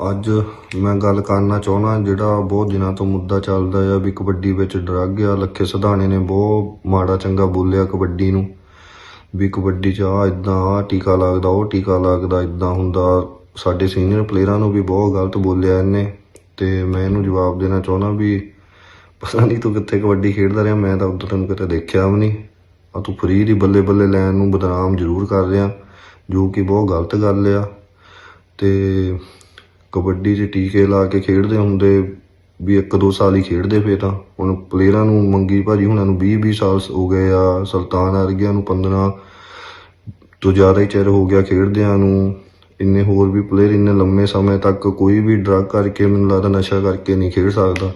ਅੱਜ ਮੈਂ ਗੱਲ ਕਰਨਾ ਚਾਹੁੰਦਾ ਜਿਹੜਾ ਬਹੁਤ ਦਿਨਾਂ ਤੋਂ ਮੁੱਦਾ ਚੱਲਦਾ ਆ ਵੀ ਕਬੱਡੀ ਵਿੱਚ ਡਰੱਗ ਆ। ਲੱਖੇ ਸਧਾਣੇ ਨੇ ਬਹੁਤ ਮਾੜਾ ਚੰਗਾ ਬੋਲਿਆ ਕਬੱਡੀ ਨੂੰ। ਵੀ ਕਬੱਡੀ 'ਚ ਆ ਇਦਾਂ ਆ ਟੀਕਾ ਲੱਗਦਾ, ਉਹ ਟੀਕਾ ਲੱਗਦਾ ਇਦਾਂ ਹੁੰਦਾ। ਸਾਡੇ ਸੀਨੀਅਰ ਪਲੇਅਰਾਂ ਨੂੰ ਵੀ ਬਹੁਤ ਗਲਤ ਬੋਲਿਆ ਇਹਨੇ। ਤੇ ਮੈਂ ਇਹਨੂੰ ਜਵਾਬ ਦੇਣਾ ਚਾਹੁੰਦਾ ਵੀ ਪਤਾ ਨਹੀਂ ਤੂੰ ਕਿੱਥੇ ਕਬੱਡੀ ਖੇਡਦਾ ਰਿਹਾ, ਮੈਂ ਤਾਂ ਉਦੋਂ ਤੈਨੂੰ ਕਿਤੇ ਦੇਖਿਆ ਵੀ ਨਹੀਂ। ਆ ਤੂੰ ਫਰੀ ਦੀ ਬੱਲੇ ਬੱਲੇ ਲੈਣ ਨੂੰ ਬਦਨਾਮ ਜ਼ਰੂਰ ਕਰ ਰਿਹਾ, ਜੋ ਕਿ ਬਹੁਤ ਗਲਤ ਗੱਲ ਆ। ਤੇ ਕਬੱਡੀ 'ਚ ਟੀਕੇ ਲਾ ਕੇ ਖੇਡਦੇ ਹੁੰਦੇ ਵੀ ਇੱਕ ਦੋ ਸਾਲ ਹੀ ਖੇਡਦੇ ਫੇ ਤਾਂ। ਹੁਣ ਪਲੇਅਰਾਂ ਨੂੰ ਮੰਗੀ ਭਾਜੀ ਹੁਣਾਂ ਨੂੰ 20 20 ਸਾਲ ਹੋ ਗਏ ਆ, ਸੁਲਤਾਨ ਅਰਗਿਆਂ ਨੂੰ 15 ਤੋਂ ਜ਼ਿਆਦਾ ਹੀ ਚਿਰ ਹੋ ਗਿਆ ਖੇਡਦਿਆਂ ਨੂੰ। ਇੰਨੇ ਹੋਰ ਵੀ ਪਲੇਅਰ ਇੰਨੇ ਲੰਮੇ ਸਮੇਂ ਤੱਕ ਕੋਈ ਵੀ ਡਰੱਗ ਕਰਕੇ ਮੈਨੂੰ ਲੱਗਦਾ ਨਸ਼ਾ ਕਰਕੇ ਨਹੀਂ ਖੇਡ ਸਕਦਾ।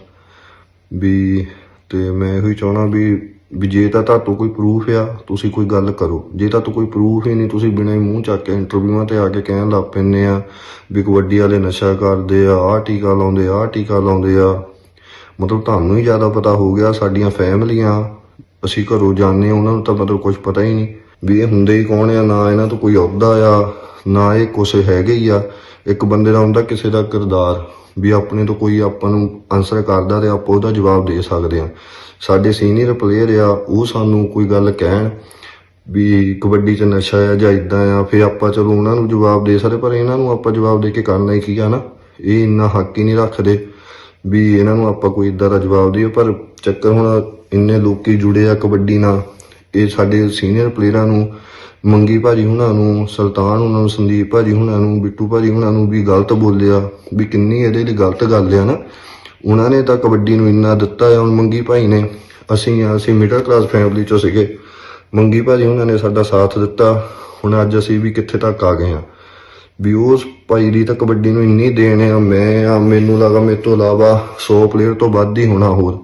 ਵੀ ਤੇ ਮੈਂ ਇਹੋ ਹੀ ਚਾਹਣਾ ਵੀ ਵੀ ਜੇ ਤਾਂ ਤੁਹਾਤੋਂ ਕੋਈ ਪ੍ਰੂਫ ਆ, ਤੁਸੀਂ ਕੋਈ ਗੱਲ ਕਰੋ। ਜੇ ਤਾਂ ਕੋਈ ਪ੍ਰੂਫ ਹੀ ਨਹੀਂ, ਤੁਸੀਂ ਬਿਨਾਂ ਹੀ ਮੂੰਹ ਚੱਕ ਕੇ ਇੰਟਰਵਿਊਆਂ ਤੇ ਆ ਕੇ ਕਹਿਣ ਲੱਗ ਪੈਂਦੇ ਆ ਵੀ ਕਬੱਡੀ ਵਾਲੇ ਨਸ਼ਾ ਕਰਦੇ ਆ, ਆਹ ਟੀਕਾ ਲਾਉਂਦੇ ਆ, ਆਹ ਟੀਕਾ ਲਾਉਂਦੇ ਆ। ਮਤਲਬ ਤੁਹਾਨੂੰ ਹੀ ਜ਼ਿਆਦਾ ਪਤਾ ਹੋ ਗਿਆ, ਸਾਡੀਆਂ ਫੈਮਲੀਆਂ। ਅਸੀਂ ਘਰੋਂ ਜਾਂਦੇ ਹਾਂ ਉਹਨਾਂ ਨੂੰ ਤਾਂ ਮਤਲਬ ਕੁਝ ਪਤਾ ਹੀ ਨਹੀਂ। ਵੀ ਇਹ ਹੁੰਦੇ ਹੀ ਕੌਣ ਆ, ਨਾ ਇਹਨਾਂ ਤੋਂ ਕੋਈ ਅਹੁਦਾ ਆ। ਨਾ ਇਹ ਕੁਛ ਹੈਗੇ ਹੀ ਆ। ਇੱਕ ਬੰਦੇ ਦਾ ਹੁੰਦਾ ਕਿਸੇ ਦਾ ਕਿਰਦਾਰ, ਵੀ ਆਪਣੇ ਤੋਂ ਕੋਈ ਆਪਾਂ ਨੂੰ ਆਨਸਰ ਕਰਦਾ ਤੇ ਆਪਾਂ ਉਹਦਾ ਜਵਾਬ ਦੇ ਸਕਦੇ ਆ ਸਾਡੇ ਸੀਨੀਅਰ ਪਲੇਅਰ ਆ, ਉਹ ਸਾਨੂੰ ਕੋਈ ਗੱਲ ਕਹਿਣ ਵੀ ਕਬੱਡੀ 'ਚ ਨਸ਼ਾ ਆ ਜਾਂ ਇਦਾਂ ਆ, ਫਿਰ ਆਪਾਂ ਚਲੋ ਉਹਨਾਂ ਨੂੰ ਜਵਾਬ ਦੇ ਸਕਦੇ, ਪਰ ਇਹਨਾਂ ਨੂੰ ਆਪਾਂ ਜਵਾਬ ਦੇ ਕੇ ਕਰਨਾ ਹੀ ਕੀ ਆ ਨਾ? ਇਹ ਇੰਨਾ ਹੱਕ ਹੀ ਨਹੀਂ ਰੱਖਦੇ ਵੀ ਇਹਨਾਂ ਨੂੰ ਆਪਾਂ ਕੋਈ ਇਦਾਂ ਦਾ ਜਵਾਬ ਦਈਏ, ਪਰ ਚੱਕਰ ਹੁਣ ਇੰਨੇ ਲੋਕੀ ਜੁੜੇ ਆ ਕਬੱਡੀ ਨਾਲ ਇਹ ਸਾਡੇ ਸੀਨੀਅਰ ਪਲੇਅਰਾਂ ਨੂੰ, ਮੰਗੀ ਭਾਜੀ ਹੁਣਾਂ ਨੂੰ, ਸੁਲਤਾਨ ਹੁਣਾਂ ਨੂੰ, ਸੰਦੀਪ ਭਾਜੀ ਹੁਣਾਂ ਨੂੰ, ਬਿੱਟੂ ਭਾਜੀ ਹੁਣਾਂ ਨੂੰ ਵੀ ਗਲਤ ਬੋਲਿਆ, ਵੀ ਕਿੰਨੀ ਇਹਦੇ ਲਈ ਗਲਤ ਗੱਲ ਆ ਨਾ। ਉਹਨਾਂ ਨੇ ਤਾਂ ਕਬੱਡੀ ਨੂੰ ਇੰਨਾ ਦਿੱਤਾ ਆ, ਹੁਣ ਮੰਗੀ ਭਾਈ ਨੇ। ਅਸੀਂ ਆ, ਅਸੀਂ ਮਿਡਲ ਕਲਾਸ ਫੈਮਿਲੀ ਚੋਂ ਸੀਗੇ। ਮੰਗੀ ਭਾਜੀ ਉਹਨਾਂ ਨੇ ਸਾਡਾ ਸਾਥ ਦਿੱਤਾ। ਹੁਣ ਅੱਜ ਅਸੀਂ ਵੀ ਕਿੱਥੇ ਤੱਕ ਆ ਗਏ ਆ। ਵੀ ਉਸ ਭਾਈ ਦੀ ਤਾਂ ਕਬੱਡੀ ਨੂੰ ਇੰਨੀ ਦੇਣ ਆ, ਮੈਂ ਆ, ਮੈਨੂੰ ਲੱਗਾ ਮੇਰੇ ਤੋਂ ਇਲਾਵਾ 100 ਪਲੇਅਰ ਤੋਂ ਵੱਧ ਹੀ ਹੋਣਾ ਹੋਰ।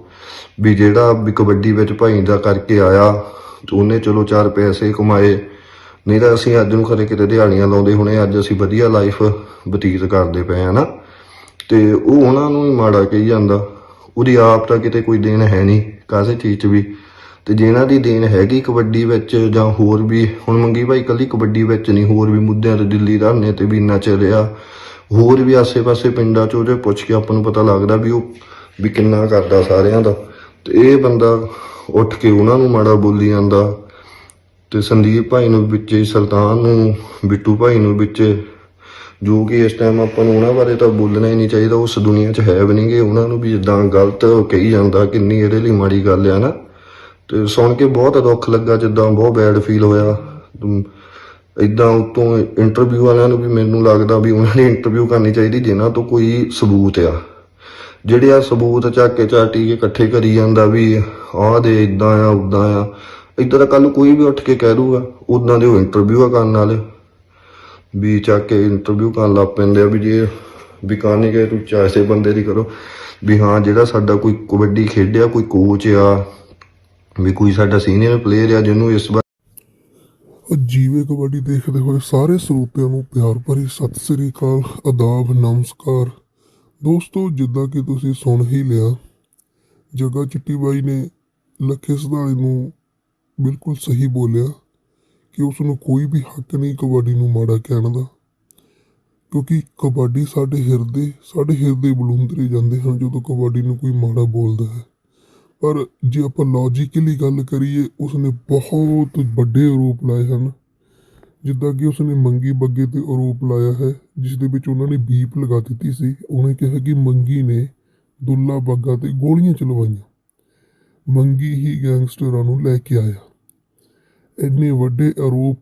ਵੀ ਜਿਹੜਾ ਵੀ ਕਬੱਡੀ ਵਿੱਚ ਭਾਈ ਦਾ ਕਰਕੇ ਆਇਆ ਤੇ ਉਹਨੇ ਚਲੋ ਚਾਰ ਪੈਸੇ ਕਮਾਏ। ਨਹੀਂ ਤਾਂ ਅਸੀਂ ਅੱਜ ਨੂੰ ਖਰੇ ਕਿਤੇ ਦਿਹਾੜੀਆਂ ਲਾਉਂਦੇ ਹੁਣੇ, ਅੱਜ ਅਸੀਂ ਵਧੀਆ ਲਾਈਫ ਬਤੀਤ ਕਰਦੇ ਪਏ ਆ ਨਾ। ਤੇ ਉਹ ਉਹਨਾਂ ਨੂੰ ਹੀ ਮਾੜਾ ਕਹੀ ਜਾਂਦਾ। ਉਹਦੀ ਆਪ ਤਾਂ ਕਿਤੇ ਕੋਈ ਦੇਣ ਹੈ ਨਹੀਂ ਕਾਸੇ ਚੀਜ਼ 'ਚ ਵੀ। ਤੇ ਜਿਹਨਾਂ ਦੀ ਦੇਣ ਹੈਗੀ ਕਬੱਡੀ ਵਿੱਚ ਜਾਂ ਹੋਰ ਵੀ, ਹੁਣ ਮੰਗੀ ਭਾਈ ਕੱਲੀ ਕਬੱਡੀ ਵਿੱਚ ਨਹੀਂ, ਹੋਰ ਵੀ ਮੁੱਦਿਆਂ ਤੇ ਦਿੱਲੀ ਧਰਨੇ ਤੇ ਵੀ ਇੰਨਾ ਚੱਲਿਆ ਹੋਰ ਵੀ ਆਸੇ-ਪਾਸੇ ਪਿੰਡਾਂ 'ਚ ਉਹਦੇ ਪੁੱਛ ਕੇ ਆਪਾਂ ਨੂੰ ਪਤਾ ਲੱਗਦਾ ਵੀ ਉਹ ਵੀ ਕਿੰਨਾ ਕਰਦਾ ਸਾਰਿਆਂ ਦਾ। ਤੇ ਇਹ ਬੰਦਾ ਉੱਠ ਕੇ ਉਹਨਾਂ ਨੂੰ ਮਾੜਾ ਬੋਲੀ ਜਾਂਦਾ। ਤੇ ਸੰਦੀਪ ਭਾਈ ਨੂੰ ਵਿੱਚੇ ਸੁਲਤਾਨ ਨੂੰ, ਬਿੱਟੂ ਭਾਈ ਨੂੰ ਵਿੱਚੇ, ਜੋ ਕਿ ਇਸ ਟਾਈਮ ਆਪਾਂ ਨੂੰ ਉਹਨਾਂ ਬਾਰੇ ਤਾਂ ਬੋਲਣਾ ਹੀ ਨਹੀਂ ਚਾਹੀਦਾ, ਉਸ ਦੁਨੀਆ 'ਚ ਹੈ ਵੀ ਨਹੀਂਗੇ ਉਹਨਾਂ ਨੂੰ ਵੀ ਇਦਾਂ ਗਲਤ ਕਹੀ ਜਾਂਦਾ ਕਿੰਨੀ ਇਹਦੇ ਲਈ ਮਾੜੀ ਗੱਲ ਆ ਨਾ। ਤੇ ਸੁਣ ਕੇ ਬਹੁਤ ਦੁੱਖ ਲੱਗਾ, ਜਿੱਦਾਂ ਬਹੁਤ ਬੈਡ ਫੀਲ ਹੋਇਆ। ਇਦਾਂ ਉਤੋਂ ਇੰਟਰਵਿਊ ਵਾਲਿਆਂ ਨੂੰ ਵੀ ਮੈਨੂੰ ਲੱਗਦਾ ਵੀ ਉਹਨਾਂ ਨੇ ਇੰਟਰਵਿਊ ਕਰਨੀ ਚਾਹੀਦੀ, ਜਿਨ੍ਹਾਂ ਤੋਂ ਕੋਈ ਸਬੂਤ ਆ। ਜਿਹੜੇ ਆ ਸਬੂਤ ਚੱਕ ਕੇ ਚਾਟੀ ਕੇ ਇਕੱਠੇ ਕਰੀ ਜਾਂਦਾ ਵੀ ਆਹ ਦੇ ਇਦਾਂ ਆ ਉਦਾਂ ਆ। ਇਦਾਂ ਦਾ ਕੱਲ ਕੋਈ ਵੀ ਉੱਠ ਕੇ ਕਹਿ ਦੂਗਾ ਉਦਾਂ ਦੇ ਉਹ ਇੰਟਰਵਿਊ ਆ ਕਰਨ ਵਾਲੇ। ਵੀ ਚੱਕ ਕੇ ਇੰਟਰਵਿਊ ਕਰਨ ਲੱਗ ਪੈਂਦੇ ਆ ਵੀ ਜੇ ਵੀ ਕਰਨੀ ਗਏ ਤੂੰ ਚਾਹੇ ਬੰਦੇ ਦੀ ਕਰੋ। ਵੀ ਹਾਂ, ਜਿਹੜਾ ਸਾਡਾ ਕੋਈ ਕਬੱਡੀ ਖੇਡਿਆ, ਕੋਈ ਕੋਚ ਆ, ਵੀ ਕੋਈ ਸਾਡਾ ਸੀਨੀਅਰ ਪਲੇਅਰ ਆ ਜਿਹਨੂੰ ਇਸ ਵਾਰ ਜੀਵੇ ਕਬੱਡੀ ਦੇਖਦੇ ਹੋਏ ਸਾਰੇ ਸਰੋਤਿਆਂ ਨੂੰ ਪਿਆਰ ਭਰੀ ਸਤਿ ਸ੍ਰੀ ਅਕਾਲ, ਆਦਾਬ, ਨਮਸਕਾਰ। ਦੋਸਤੋ, ਜਿੱਦਾਂ ਕਿ ਤੁਸੀਂ ਸੁਣ ਹੀ ਲਿਆ, ਜਗਾ ਚਿੱਟੀ ਬਾਈ ਨੇ ਲੱਖੇ ਸਧਾਣੇ ਨੂੰ ਬਿਲਕੁਲ ਸਹੀ ਬੋਲਿਆ ਕਿ ਉਸ ਨੂੰ ਕੋਈ ਵੀ ਹੱਕ ਨਹੀਂ ਕਬੱਡੀ ਨੂੰ ਮਾੜਾ ਕਹਿਣ ਦਾ, ਕਿਉਂਕਿ ਕਬੱਡੀ ਸਾਡੇ ਹਿਰਦੇ ਸਾਡੇ ਹਿਰਦੇ ਬਲੂੰਦਰੇ ਜਾਂਦੇ ਹਨ ਜਦੋਂ ਕਬੱਡੀ ਨੂੰ ਕੋਈ ਮਾੜਾ ਬੋਲਦਾ ਹੈ। ਪਰ ਜੇ ਆਪਾਂ ਲੌਜੀਕਲੀ ਗੱਲ ਕਰੀਏ, ਉਸਨੇ ਬਹੁਤ ਵੱਡੇ ਆਰੋਪ ਲਾਏ ਹਨ। ਜਿੱਦਾਂ ਕਿ ਉਸਨੇ ਮੰਗੀ ਬੱਗੇ ਤੇ ਆਰੋਪ ਲਾਇਆ ਹੈ, ਜਿਸ ਦੇ ਵਿੱਚ ਉਹਨਾਂ ਨੇ ਬੀਪ ਲਗਾ ਦਿੱਤੀ ਸੀ। ਉਹਨੇ ਕਿਹਾ ਕਿ ਮੰਗੀ ਨੇ ਦੁੱਲਾ ਬੱਗਾ ਤੇ ਗੋਲੀਆਂ ਚਲਵਾਈਆਂ। ਮੰਗੀ ਹੀ ਗੈਂਗਸਟਰਾਂ ਨੂੰ ਲੈ ਕੇ ਆਇਆ। ਇੰਨੇ ਵੱਡੇ ਆਰੋਪ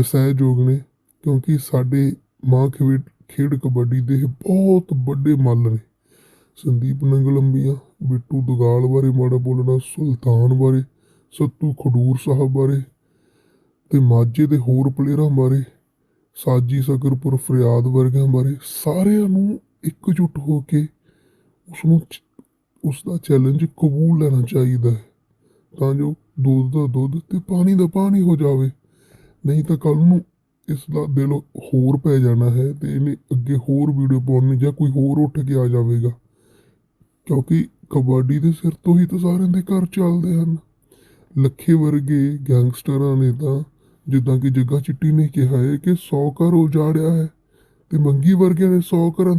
ਅਸਹਿਯੋਗ ਨੇ, ਕਿਉਂਕਿ ਸਾਡੇ ਮਾਂ ਖੇਡ ਖੇਡ ਕਬੱਡੀ ਦੇ ਬਹੁਤ ਵੱਡੇ ਮੱਲ ਨੇ। ਸੰਦੀਪ ਨੰਗਲੰਬੀਆਂ, ਬਿੱਟੂ ਦੁਗਾਲ ਬਾਰੇ ਮਾੜਾ ਬੋਲਣਾ, ਸੁਲਤਾਨ ਬਾਰੇ, ਸੱਤੂ ਖਡੂਰ ਸਾਹਿਬ ਬਾਰੇ ਤੇ ਮਾਝੇ ਦੇ ਹੋਰ ਪਲੇਅਰਾਂ ਬਾਰੇ, ਸਾਜੀ ਸਕਰਪੁਰ ਫਰਿਆਦ ਵਰਗਿਆਂ ਬਾਰੇ, ਸਾਰਿਆਂ ਨੂੰ ਇਕਜੁੱਟ ਹੋ ਕੇ ਉਸ ਨੂੰ ਉਸ ਦਾ ਚੈਲੰਜ ਕਬੂਲ ਲੈਣਾ ਚਾਹੀਦਾ ਹੈ। ਤਾਂ ਜੋ ਦੁੱਧ ਦਾ ਦੁੱਧ ਤੇ ਪਾਣੀ ਦਾ ਪਾਣੀ ਹੋ ਜਾਵੇ। ਨਹੀਂ ਤਾਂ ਕੱਲ ਨੂੰ ਇਸ ਦਾ ਦਿਲ ਹੋਰ ਪੈ ਜਾਣਾ ਹੈ ਤੇ ਇਹਨੇ ਅੱਗੇ ਹੋਰ ਵੀਡੀਓ ਪਾਉਣੀ ਜਾਂ ਕੋਈ ਹੋਰ ਉੱਠ ਕੇ ਆ ਜਾਵੇਗਾ। ਕਿਉਂਕਿ ਕਬੱਡੀ ਦੇ ਸਿਰ ਤੋਂ ਹੀ ਤਾਂ ਸਾਰਿਆਂ ਦੇ ਘਰ ਚੱਲਦੇ ਹਨ। ਲੱਖੇ ਵਰਗੇ ਗੈਂਗਸਟਰਾਂ ਨੇ ਤਾਂ ਜਿੱਦਾਂ ਕਿ ਜੱਗਾ ਚਿੱਟੀ ਨੇ ਕਿਹਾ ਹੈ ਕਿ 100 ਘਰ ਉਜਾੜਿਆ ਹੈ ਤੇ ਮੰਗੀ ਵਰਗਿਆਂ ਨੇ 100 ਘਰਾਂ